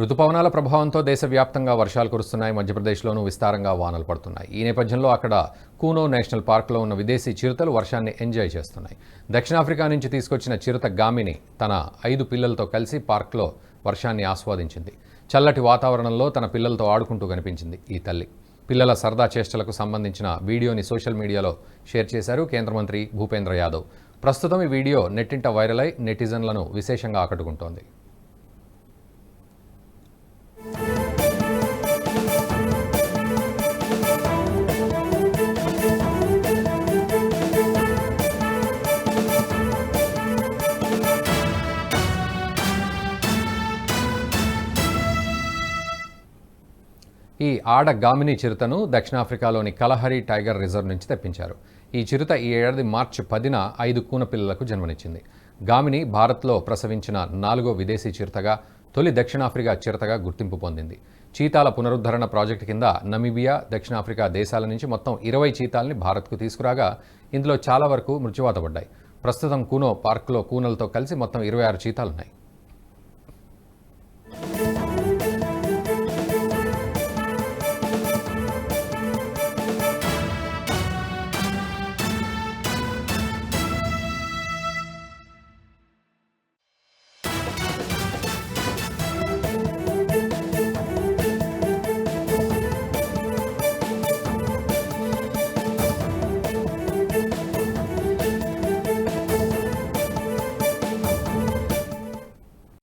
రుతుపవనాల ప్రభావంతో దేశవ్యాప్తంగా వర్షాలు కురుస్తున్నాయి. మధ్యప్రదేశ్లోనూ విస్తారంగా వానలు పడుతున్నాయి. ఈ నేపథ్యంలో అక్కడ కూనో నేషనల్ పార్క్లో ఉన్న విదేశీ చిరుతలు వర్షాన్ని ఎంజాయ్ చేస్తున్నాయి. దక్షిణాఫ్రికా నుంచి తీసుకొచ్చిన చిరుత గామిని తన ఐదు పిల్లలతో కలిసి పార్క్లో వర్షాన్ని ఆస్వాదించింది. చల్లటి వాతావరణంలో తన పిల్లలతో ఆడుకుంటూ కనిపించింది ఈ తల్లి. పిల్లల సరదా చేష్టలకు సంబంధించిన వీడియోని సోషల్ మీడియాలో షేర్ చేశారు కేంద్ర మంత్రి భూపేంద్ర యాదవ్. ప్రస్తుతం ఈ వీడియో నెట్టింట వైరల్ అయి నెటిజన్లను విశేషంగా ఆకట్టుకుంటోంది. ఈ ఆడ గామిని చిరుతను దక్షిణాఫ్రికాలోని కలహరి టైగర్ రిజర్వ్ నుంచి తెప్పించారు. ఈ చిరుత ఈ ఏడాది మార్చి పదిన ఐదు కూన పిల్లలకు జన్మనిచ్చింది. గామిని భారత్లో ప్రసవించిన నాలుగో విదేశీ చిరుతగా తొలి దక్షిణాఫ్రికా చిరుతగా గుర్తింపు పొందింది. చీతాల పునరుద్ధరణ ప్రాజెక్టు కింద నమీబియా దక్షిణాఫ్రికా దేశాల నుంచి మొత్తం ఇరవై చీతాల్ని భారత్కు తీసుకురాగా ఇందులో చాలా వరకు మృత్యువాత పడ్డాయి. ప్రస్తుతం కూనో పార్కులో కూనలతో కలిసి మొత్తం ఇరవై ఆరు చీతాలున్నాయి.